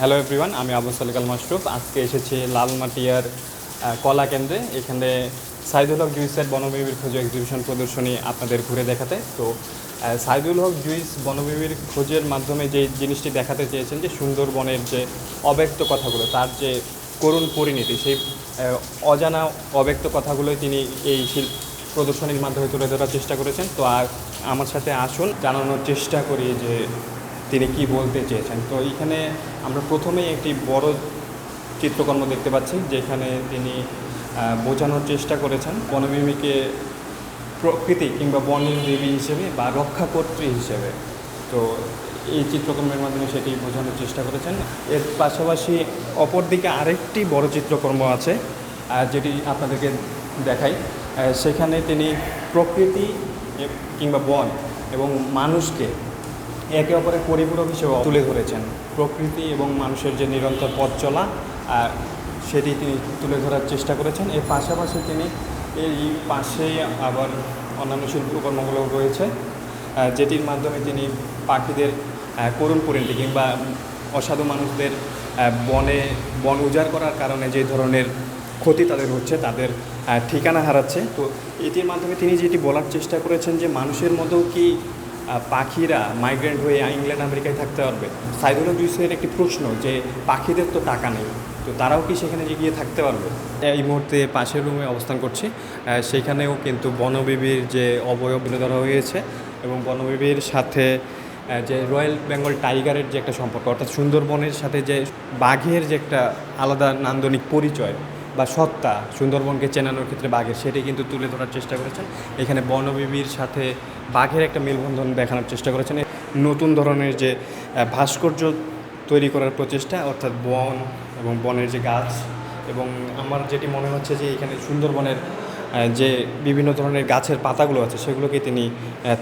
Hello everyone আমি আবু সালিকাল মাশরুফ আজকে এসেছি লালমাটিয়ার কলা কেন্দ্রে। এখানে সাইদুল হক জুইসের বনবিবির খোঁজ এক্সিবিশন প্রদর্শনী আপনাদের ঘুরে দেখাতে। তো সাইদুল হক জুইস বনবিবির খোঁজের মাধ্যমে যে জিনিসটি দেখাতে চেয়েছেন, যে সুন্দরবনের যে অব্যক্ত কথাগুলো, তার যে করুণ পরিণতি, সেই অজানা অব্যক্ত কথাগুলোই তিনি এই শিল্প প্রদর্শনীর মাধ্যমে তুলে ধরার চেষ্টা করেছেন। তো আর আমার সাথে আসুন, জানানোর চেষ্টা করি যে তিনি কি বলতে চেয়েছেন? তো এইখানে আমরা প্রথমেই একটি বড় চিত্রকর্ম দেখতে পাচ্ছি, যেখানে তিনি বোঝানোর চেষ্টা করেছেন বনভূমিকে প্রকৃতি কিংবা বনের দেবী হিসেবে বা রক্ষাকর্ত্রী হিসেবে। তো এই চিত্রকর্মের মাধ্যমে সেটি বোঝানোর চেষ্টা করেছেন। এর পাশাপাশি অপরদিকে আরেকটি বড় চিত্রকর্ম আছে যেটি আপনাদেরকে দেখাই। সেখানে তিনি প্রকৃতি কিংবা বন এবং মানুষকে একে অপরের পরিপূরক হিসেবে তুলে ধরেছেন। প্রকৃতি এবং মানুষের যে নিরন্তর পথ চলা আহ, সেটি তিনি তুলে ধরার চেষ্টা করেছেন। এর পাশাপাশি তিনি এই পাশেই আবার অন্যান্য শিল্পকর্মগুলো রয়েছে যেটির মাধ্যমে তিনি পাখিদের করুণ পরিণতি কিংবা অসাধু মানুষদের বনে বন উজাড় করার কারণে যে ধরনের ক্ষতি তাদের হচ্ছে তাদের ঠিকানা হারাচ্ছে। তো এটির মাধ্যমে তিনি যেটি বলার চেষ্টা করেছেন যে মানুষের মতো কি পাখিরা মাইগ্রেন্ট হয়ে ইংল্যান্ড, আমেরিকায় থাকতে পারবে। সাইদুল জুইসের একটি প্রশ্ন যে, পাখিদের তো টাকা নেই, তো তারাও কি সেখানে গিয়ে থাকতে পারবে? এই মুহূর্তে পাশের রুমে অবস্থান করছি। সেখানেও কিন্তু বনবিবির যে অবয়ব তুলে ধরা হয়েছে এবং বনবিবির সাথে যে রয়্যাল বেঙ্গল টাইগারের যে একটা সম্পর্ক, অর্থাৎ সুন্দরবনের সাথে যে বাঘের যে একটা আলাদা নান্দনিক পরিচয় বা সত্তা সুন্দরবনকে চেনানোর ক্ষেত্রে বাঘের সেটি কিন্তু তুলে ধরার চেষ্টা করেছেন। এখানে বনবিবির সাথে বাঘের একটা মেলবন্ধন দেখানোর চেষ্টা করেছেন। নতুন ধরনের যে ভাস্কর্য তৈরি করার প্রচেষ্টা, অর্থাৎ বন এবং বনের যে গাছ এবং আমার যেটি মনে হচ্ছে যে এখানে সুন্দরবনের যে বিভিন্ন ধরনের গাছের পাতাগুলো আছে সেগুলোকে তিনি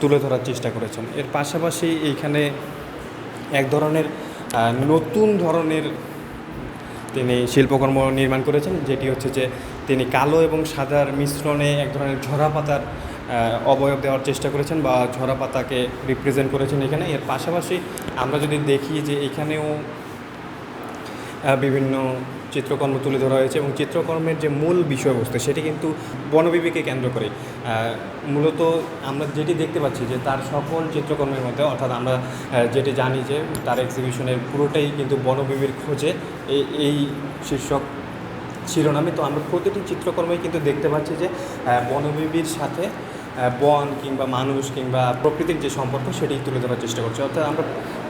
তুলে ধরার চেষ্টা করেছেন। এর পাশাপাশি এইখানে এক ধরনের নতুন ধরনের তিনি শিল্পকর্ম নির্মাণ করেছেন, যেটি হচ্ছে যে তিনি কালো এবং সাদার মিশ্রণে এক ধরনের ঝরা পাতার অবয়ব দেওয়ার চেষ্টা করেছেন বা ঝরা পাতাকে রিপ্রেজেন্ট করেছেন এখানে। এর পাশাপাশি আমরা যদি দেখি যে এখানেও বিভিন্ন চিত্রকর্ম তুলে ধরা হয়েছে এবং চিত্রকর্মের যে মূল বিষয়বস্তু সেটি কিন্তু বনবিবিকে কেন্দ্র করে। মূলত আমরা যেটি দেখতে পাচ্ছি যে তার সকল চিত্রকর্মের মধ্যে, অর্থাৎ আমরা যেটি জানি যে তার এক্সিবিশনের পুরোটাই কিন্তু বনবিবির খোঁজে এই এই শীর্ষক শিরোনামে। তো আমরা প্রতিটি চিত্রকর্মেই কিন্তু দেখতে পাচ্ছি যে বনবিবির সাথে বন কিংবা মানুষ কিংবা প্রকৃতির যে সম্পর্ক সেটি তুলে ধরার চেষ্টা করছি। অর্থাৎ আমরা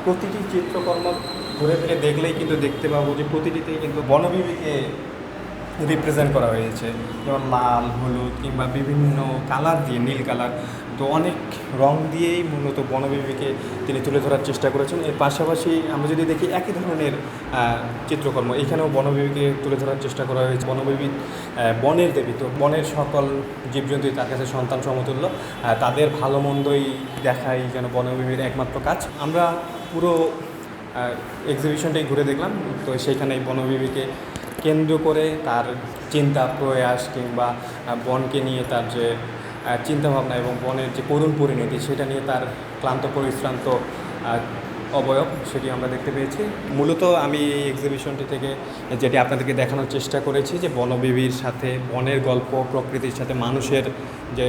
প্রতিটি চিত্রকর্ম ঘুরে ফিরে দেখলেই কিন্তু দেখতে পাবো যে প্রতিটিতেই কিন্তু বনবিবিকে রিপ্রেজেন্ট করা হয়েছে। যেমন লাল, হলুদ কিংবা বিভিন্ন কালার দিয়ে, নীল কালার তো অনেক রং দিয়েই মূলত বনবিবিকে তিনি তুলে ধরার চেষ্টা করেছেন। এর পাশাপাশি আমরা যদি দেখি একই ধরনের চিত্রকর্ম, এখানেও বনবিবিকে তুলে ধরার চেষ্টা করা হয়েছে। বনবিবি বনের দেবী। তো বনের সকল জীবজন্তুই তার কাছে সন্তান সমতুল্য। তাদের ভালো মন্দই দেখাই যেন বনবিবির একমাত্র কাজ। আমরা পুরো এক্সিবিশনটাই ঘুরে দেখলাম। তো সেইখানে এই বনবিবিকে কেন্দ্র করে তার চিন্তা, প্রয়াস কিংবা বনকে নিয়ে তার যে চিন্তাভাবনা এবং বনের যে করুণ পরিণতি, সেটা নিয়ে তার ক্লান্ত, পরিশ্রান্ত অবয়ব সেটি আমরা দেখতে পেয়েছি। মূলত আমি এই এক্সিবিশনটি থেকে যেটি আপনাদেরকে দেখানোর চেষ্টা করেছি যে বনবিবির সাথে বনের গল্প, প্রকৃতির সাথে মানুষের যে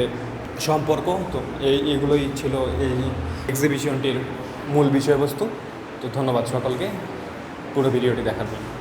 সম্পর্ক, তো এই, এগুলোই ছিল এই এক্সিবিশনটির মূল বিষয়বস্তু। তো ধন্যবাদ সকলকে। পুরো ভিডিওটি দেখার জন্য।